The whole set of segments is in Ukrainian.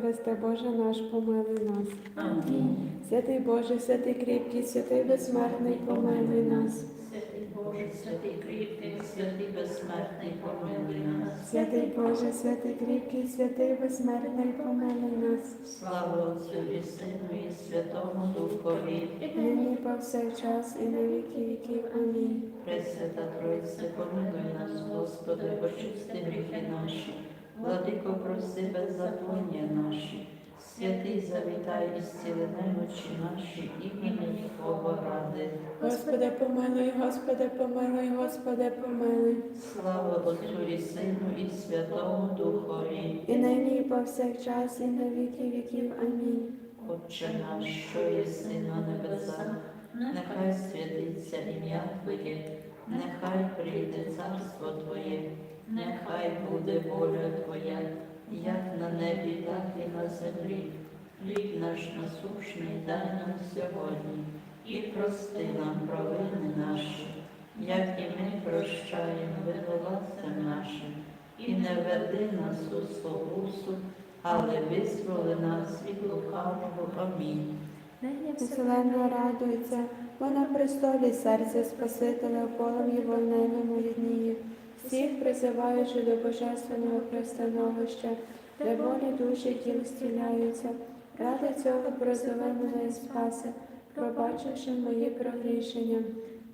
Христе Боже наш, помилуй нас. Амінь. Святий Боже, святий кріпкий, святий безсмертний, помилуй нас. Святий Боже, святий кріпкий, святий безсмертний, помилуй нас. Святий Боже, святий кріпкий, святий безсмертний, помилуй нас. Слава Отцю і Сину і Святому Духові. Нині повсякчас і на віки віків. Амінь. Пресвята Тройце, помилуй нас, Господи, очисти гріхи наші. Владико, проси беззаконня наші. Святий завітай і зціли немочі наші, імені Твого ради. Господи, помилуй, Господи, помилуй, Господи, помилуй. Слава Отцю і Сину і Святому Духові. І нині і повсякчас і на віки віків. Амінь. Отче наш, що єси на небесах, нехай святиться ім'я Твоє, нехай прийде царство Твоє, нехай буде воля Твоя, як на небі, так і на землі. Хліб наш насущний дай нам сьогодні, і прости нам провини наші, як і ми прощаємо винуватцям нашим, і не веди нас у спокусу, але визволи нас від лукавого. Амінь. Вселенна радується, бо на престолі серця Спасителя полум'ї вогненому відніє. Всіх призиваючи до божественного пристановища, де волі душі тіл стіляються. Ради цього призови мене і спаси, пробачивши мої прогрішення.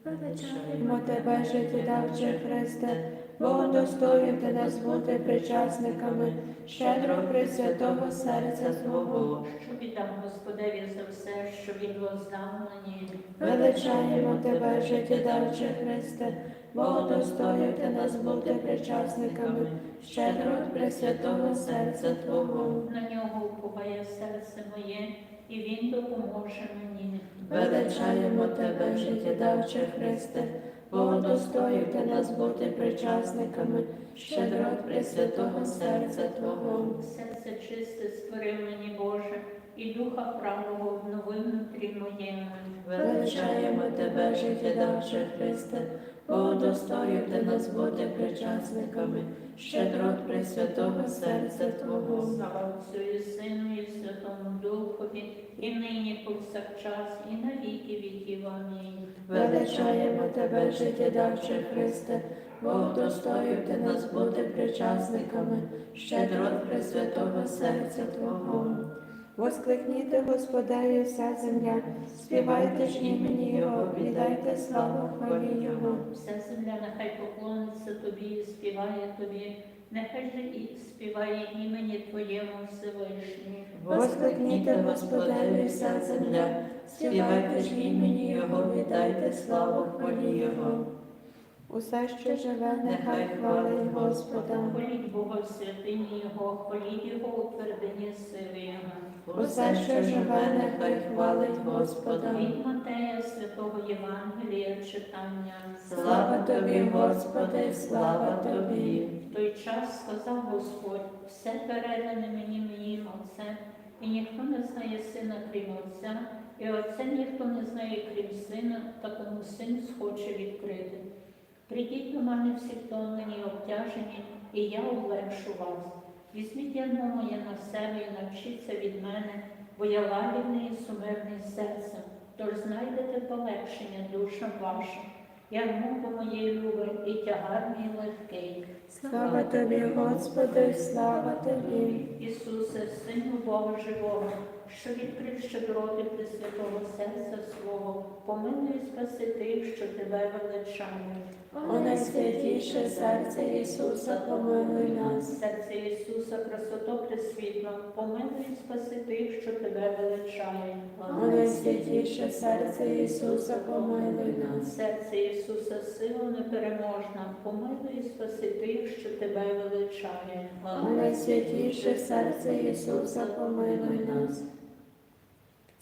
Величаємо тебе, життєдавче Христе, Бо достою ти нас бути причасниками щедро пресвятого серця Твого. Що віддам Господеві за все, що він воздав мені. Величаємо тебе, життєдавче Христе, Бо достою ти нас бути причасниками щедро пресвятого серця Твого. На нього уповає серце моє, і він допоможе мені. Величаємо тебе, життєдавче Христе, Бо ти нас бути причасниками щедро пресвятого серця Твого. Серце чисте створи мені Боже, і духа правого обновив внутрі моєму. Величаємо тебе, життєдавче Христе, бо достою ти нас бути причасниками, щедрот Пресвятого серця Твого. Слава Отцю і Сину, і Святому Духові, і нині повсякчас, і на віки віків. Амінь. Величаємо тебе, життєдавче Христе, бо достою ти нас бути причасниками, щедрот Пресвятого серця Твого. Воскликніте Господеві вся земля, співайте ж імені Його, віддайте славу хвалі Його. Вся земля нехай поклониться тобі співає тобі, нехай же і співає імені Твоєму Всевишній. Воскликніте Господеві вся земля, співайте ж імені Його, віддайте славу хвалі Його. Усе, що живе, нехай хвалить Господа. Хваліть Бога в святині Його, хваліть Його у твердині сили. Усе, що живе, нехай хвалить Господа. Від Матея Святого Євангелія читання. Слава тобі, Господи, слава тобі. В той час сказав Господь, все передане мені моїм Отцем, і ніхто не знає сина, крім Отця, і Отця ніхто не знає, крім сина, та кому син схоче відкрити. Прийдіть до мене всі, хто мені обтяжені, і я облегшу вас. Візьміть ярмо моє на себе і навчіться від мене, бо я лагідний і сумирний серцем, тож знайдете полегшення душам вашим. Ярмо бо моєї люби, і тягар мій легкий. Слава тобі, Господи, слава тобі. Ісусе, Сину Бога живого, що відкрив щедроти Пресвятого серця свого, помилуй спаси тих, що тебе величають. О найсвятіше серце Ісуса, помилуй нас. Серце Ісуса, красото пресвітла, помилуй спаси тих, що тебе величають. О найсвятіше серце Ісуса, помилуй нас. Серце Ісуса, сила непереможна, помилуй спаси тих, що тебе величають. О найсвятіше серце Ісуса, помилуй нас.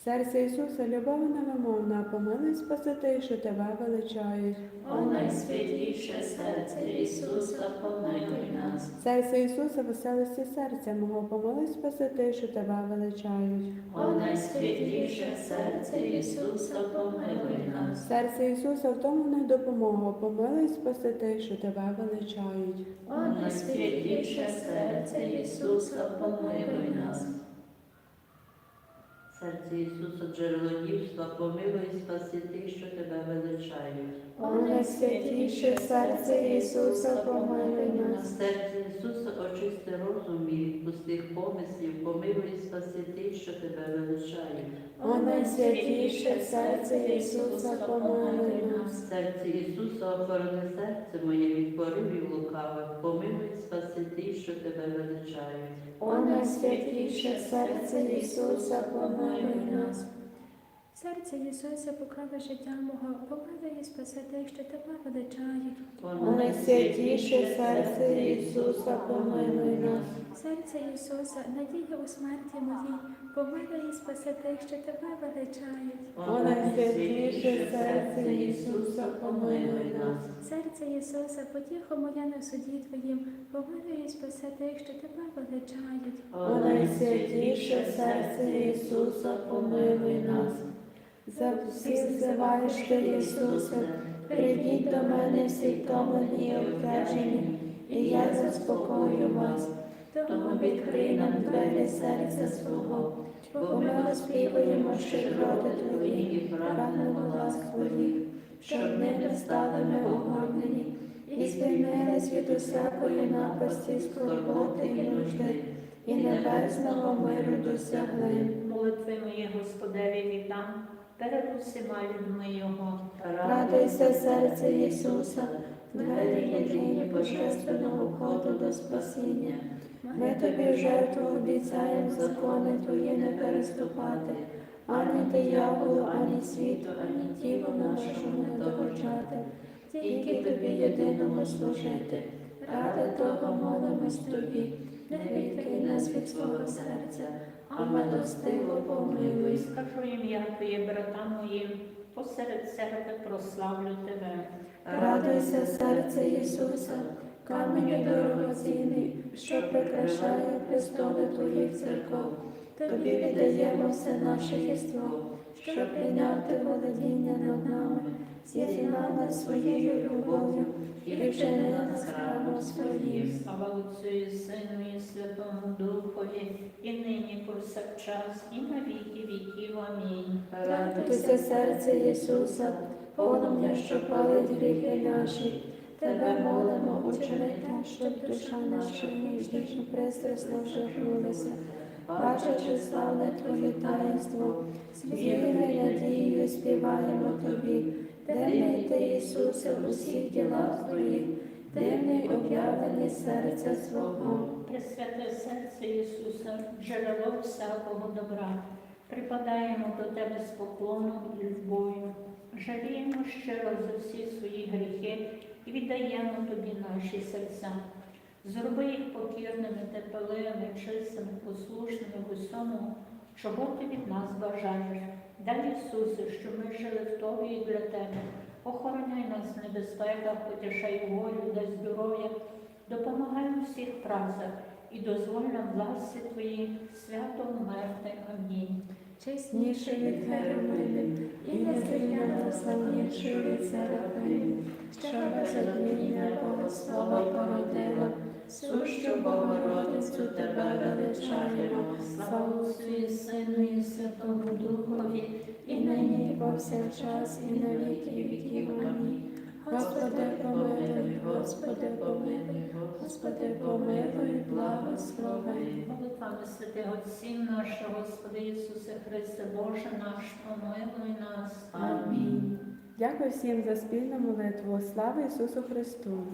Серце Ісуса, любов невимовна, помилуй спаси тих, що тебе величають. О найсвятіше серце Ісуса, помилуй нас. Серце Ісуса, веселості серця мого, помилуй спаси тих, що тебе величають. О найсвятіше серце Ісуса, помилуй нас. Серце Ісуса, втомлений допомогу, помилуй спаси тих, що тебе величають. О найсвятіше серце Ісуса, помилуй нас. Серце Ісуса, джерело дівства, помилуй і спаси тих, що тебе величають. О найсвятіше серце Ісуса, помилуй нас. Серце Ісуса, очисти пустих помислів, помилуй спаси тих, що тебе величають. О найсвятіше серце Ісуса, помилуй нас. Серце Ісуса, охорони серце моє від поривів лукавих, помилуй спаси тих, що тебе величають. О найсвятіше серце Ісуса, помилуй нас. Серце Ісуса, покрови життя мого, помилуй і спаси тих, що тебе величають. Найсвятіше серце Ісуса, помилуй нас. Серце Ісуса, надія у смерті моїй, помилуй і спаси тих, що тебе величають. Найсвятіше серце Ісуса, помилуй нас. Серце Ісуса, потіхо моя на суді Твоїм, помилуй і спаси тих, що тебе величають. Найсвятіше серце Ісуса, помилуй нас. За всіх взиваєш ти, Ісусе, прийдіть до мене всі втомлені і обтяжені, і я заспокою вас. Тому відкрий нам двері серця свого, бо ми оспівуємо щедроти Твої прагнемо ласк Твоїх, щоб ними стали ми огорнені, і звільнились від усякої напасті, скорботи і нужди, і небесного миру досягли. Молитви мої Господеві віддам перед усіма людьми Його. Радуйся, серце Ісуса, двері єдині божественного входу до спасіння. Ми тобі жертву обіцяємо закони твої не переступати, ані дияволу, ані світу, ані тілу нашому не доручати, тільки тобі єдиному служити. Ради того молимось тобі, не відкинь нас від свого серця, а милостиво помилуй. Скажу ім'я Твоє братам моїм, посеред церкви прославлю Тебе. Радуйся, серце Ісуса, каменю дорогоцінний, що прикрашає престоли Твоїх церков. Тобі віддаємо все наше єство, щоб прийняти володіння над нами, з'єднав нас своєю любов'ю і вчини нас храмом своїм. Слава Отцю і Сину і Святому Духові, і нині повсякчас, і на віки віків. Амінь. Радуйся, серце Ісуса, полум'я, що палить гріхи наші. Тебе молимо, учини так, щоб душа наша ніжніше пристрасно жахнулася. Бачачи славне Твоє таїнство, з вірою надією співаємо Тобі, дивний Ти, Ісусе, в усіх ділах Твоїх, дивний об'явлений серця свого. Пресвяте серце Ісуса, джерело всякого добра, припадаємо до Тебе з поклоном і любов'ю, жаліємо щиро за всі свої гріхи і віддаємо Тобі наші серця. Зроби їх покірними, тепелими, чистими, послушними в усьому, чого ти від нас бажаєш. Дай Ісусе, щоб ми жили в Тобі і для Тебе. Охороняй нас в небезпеках, потішай волю, дай здоров'я, допомагай у всіх працях і дозволь нам в ласі Твоїй свято вмерти. Амінь. Чесніший від Херовимів, і незрівняно славніший від Серафимів, що без одміння Богослова породила, сущу Богородицю тебе величаємо, Слава Отцю і Сину і Святому Духові, і нині, і повсякчас, і на віки віків. Амінь. Господи, помилуй, Господи, помилуй, Господи, помилуй, благослови. молитвами святих Отців нашого Господи Ісусе Христе, Боже наш, помилуй нас. Амінь. Дякую всім за спільну молитву. Слава Ісусу Христу!